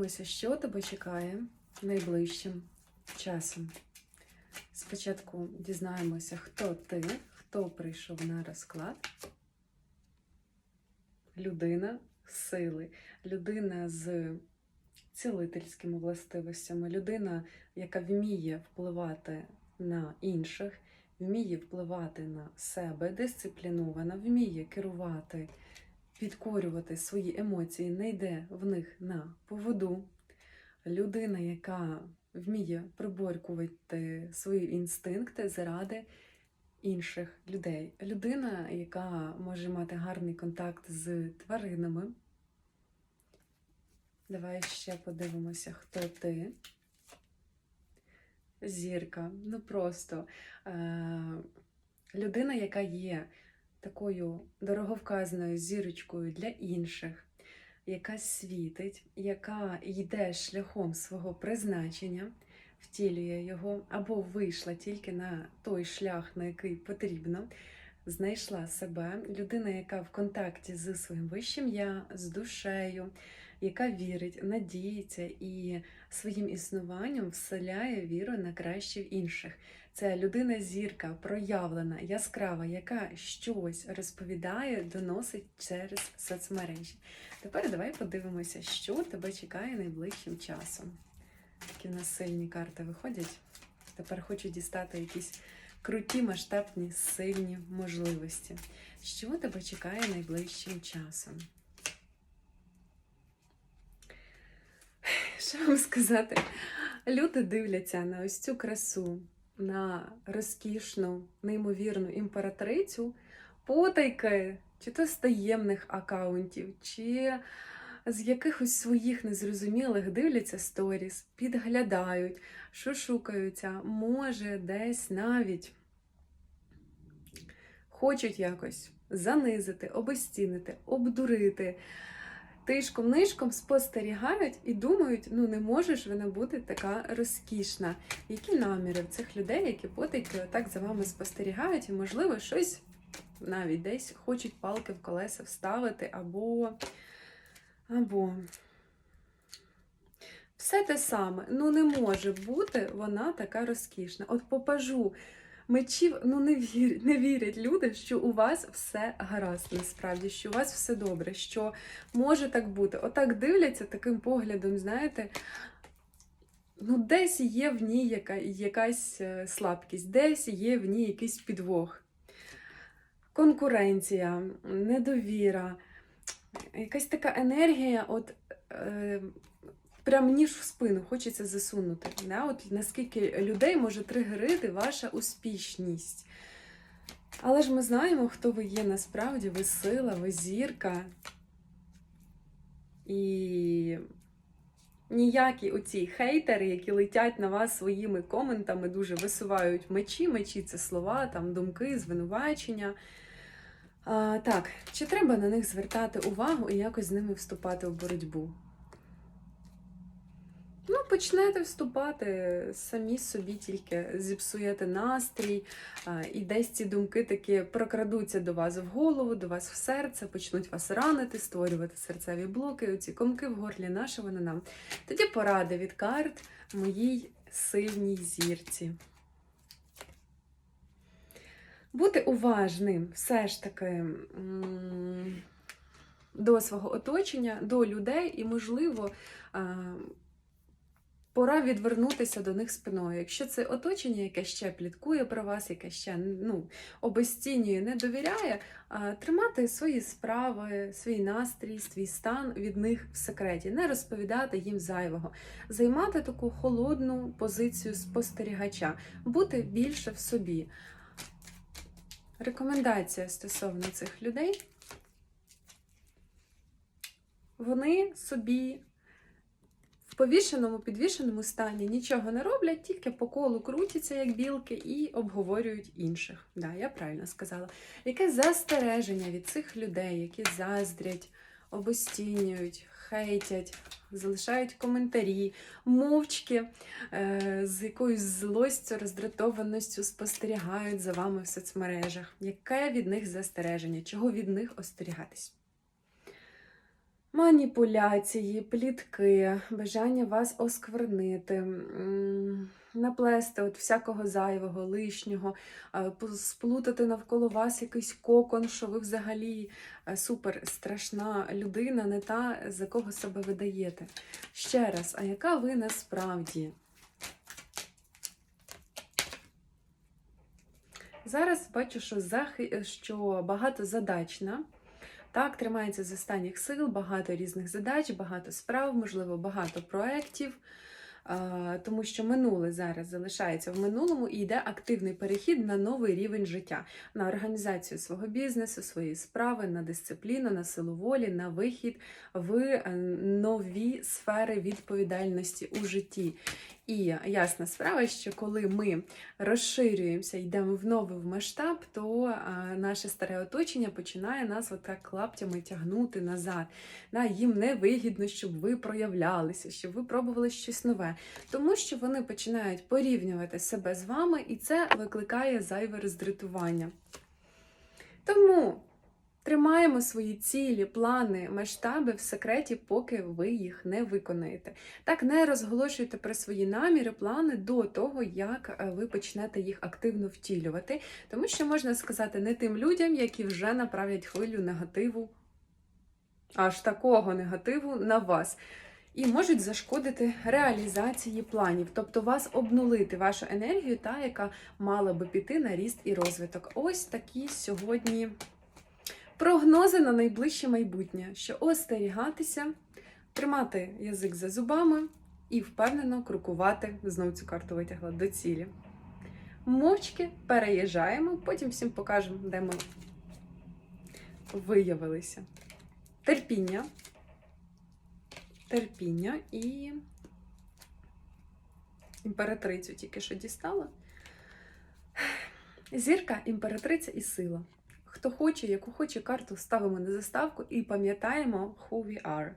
подивимося, що тебе чекає найближчим часом. Спочатку дізнаємося, хто ти, хто прийшов на розклад. Людина сили, людина з цілительськими властивостями, людина, яка вміє впливати на інших, вміє впливати на себе, дисциплінована, вміє керувати, підкорювати свої емоції, не йде в них на поводу. Людина, яка вміє приборкувати свої інстинкти заради інших людей. Людина, яка може мати гарний контакт з тваринами. Давай ще подивимося, хто ти. Зірка. Ну просто е- людина, яка є такою дороговказною зірочкою для інших, яка світить, яка йде шляхом свого призначення, втілює його, або вийшла тільки на той шлях, на який потрібно, знайшла себе, людина, яка в контакті з своїм вищим я, з душею, яка вірить, надіється і своїм існуванням вселяє віру на краще в інших. Це людина зірка, проявлена, яскрава, яка щось розповідає, доносить через соцмережі. Тепер давай подивимося, що тебе чекає найближчим часом. Такі в нас сильні карти виходять. Тепер хочу дістати якісь круті, масштабні, сильні можливості. Що тебе чекає найближчим часом? Що вам сказати? Люди дивляться на ось цю красу, на розкішну, неймовірну імператрицю, потайки, чи то з таємних акаунтів, чи з якихось своїх незрозумілих дивляться сторіс, підглядають, шушукаються, може, десь навіть хочуть якось занизити, обезцінити, обдурити. Тишком-нишком спостерігають і думають, ну не може ж вона бути така розкішна. Які наміри в цих людей, які потайки отак за вами спостерігають, і, можливо, щось навіть десь хочуть палки в колеса вставити, або. або. Все те саме. Ну, не може бути вона така розкішна. От попажу мечів, ну не вірять, не вірять люди, що у вас все гаразд, насправді, що у вас все добре, що може так бути. Отак дивляться таким поглядом, знаєте. Ну, десь є в ній яка, якась е, слабкість, десь є в ній якийсь підвох, конкуренція, недовіра, якась така енергія, от е, прям ніж в спину хочеться засунути. Да? От Наскільки людей може тригерити ваша успішність. Але ж ми знаємо, хто ви є насправді, ви сила, ви зірка. І ніякі оці хейтери, які летять на вас своїми коментами, дуже висувають мечі. Мечі це слова, там думки, звинувачення. А, Так, чи треба на них звертати увагу і якось з ними вступати в боротьбу? Ну, почнете вступати, самі собі тільки зіпсуєте настрій, і десь ці думки таки прокрадуться до вас в голову, до вас в серце, почнуть вас ранити, створювати серцеві блоки, оці комки в горлі, наше вони нам. Тоді поради від карт моїй сильній зірці. Бути уважним все ж таки до свого оточення, до людей і, можливо, пора відвернутися до них спиною. Якщо це оточення, яке ще пліткує про вас, яке ще ну, обесцінює, не довіряє, тримати свої справи, свій настрій, свій стан від них в секреті, не розповідати їм зайвого, займати таку холодну позицію спостерігача, бути більше в собі. Рекомендація стосовно цих людей. Вони собі повішеному, підвішеному стані нічого не роблять, тільки по колу крутяться, як білки, і обговорюють інших. Да, я правильно сказала. Яке застереження від цих людей, які заздрять, обостінюють, хейтять, залишають коментарі, мовчки е, з якоюсь злостю, роздратованістю спостерігають за вами в соцмережах. Яке від них застереження? Чого від них остерігатись? Маніпуляції, плітки, бажання вас осквернити, наплести от всякого зайвого, лишнього, е, сплутати навколо вас якийсь кокон, що ви взагалі е, супер страшна людина, не та, за кого себе видаєте. Ще раз, а яка ви насправді? Зараз бачу, що, захи... що багатозадачна. Так, тримається з останніх сил, багато різних задач, багато справ, можливо, багато проєктів, тому що минуле зараз залишається в минулому і йде активний перехід на новий рівень життя, на організацію свого бізнесу, своєї справи, на дисципліну, на силу волі, на вихід в е, нові сфери відповідальності у житті. І ясна справа, що коли ми розширюємося, йдемо в новий в масштаб, то а, наше старе оточення починає нас отак клаптями тягнути назад. Да, їм не вигідно, щоб ви проявлялися, щоб ви пробували щось нове, тому що вони починають порівнювати себе з вами, і це викликає зайве роздратування. Тому тримаємо свої цілі, плани, масштаби в секреті, поки ви їх не виконаєте. Так, не розголошуйте про свої наміри, плани до того, як е, ви почнете їх активно втілювати, тому що можна сказати не тим людям, які вже направлять хвилю негативу, аж такого негативу на вас. І можуть зашкодити реалізації планів, тобто вас обнулити вашу енергію, та яка мала би піти на ріст і розвиток. Ось такі сьогодні прогнози на найближче майбутнє, що остерігатися, тримати язик за зубами і впевнено крокувати, знову цю карту витягла до цілі. Мовчки переїжджаємо, потім всім покажемо, де ми виявилися. Терпіння. Терпіння і імператрицю тільки що дістала. Зірка, імператриця і сила. Хто хоче, яку хоче карту, ставимо на заставку і пам'ятаємо who we are.